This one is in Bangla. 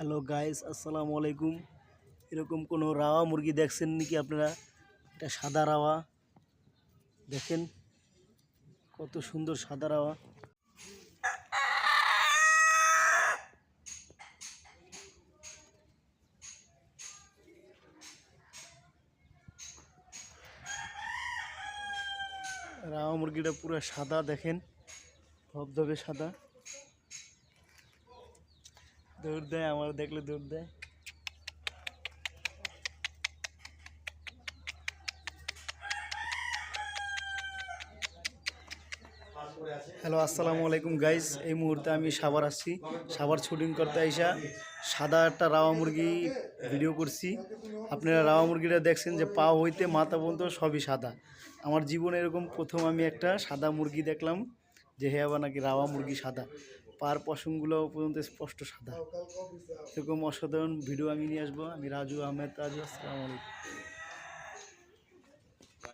হ্যালো গাইস, আসসালামু আলাইকুম। এরকম কোনো রাওয়া মুরগি দেখছেন নাকি আপনারা? এটা সাদা রাওয়া। দেখেন কত সুন্দর সাদা রাওয়া। রাওয়া মুরগিটা পুরো সাদা, দেখেন। ধবধবে সাদা। দৌড় দেয় আমার দেখলে দৌড় দেয় হ্যালো আসসালামু আলাইকুম গাইস এই মুহূর্তে আমি সাভার আসছি। সাভার শুটিং করতে আইসা সাদা একটা রাওয়া মুরগি ভিডিও করছি। আপনারা রাওয়া মুরগিটা দেখছেন যে পা হইতে মাথা পর্যন্ত সবই সাদা। আমার জীবনে এরকম প্রথম আমি একটা সাদা মুরগি দেখলাম, যে হ্যাঁ আবার নাকি রাওয়া মুরগি সাদা। পার পশমগুলো পর্যন্ত স্পষ্ট সাদা। এরকম অসাধারণ ভিডিও আমি নিয়ে আসব। আমি রাজু আহমেদ, রাজু, আসসালামু আলাইকুম।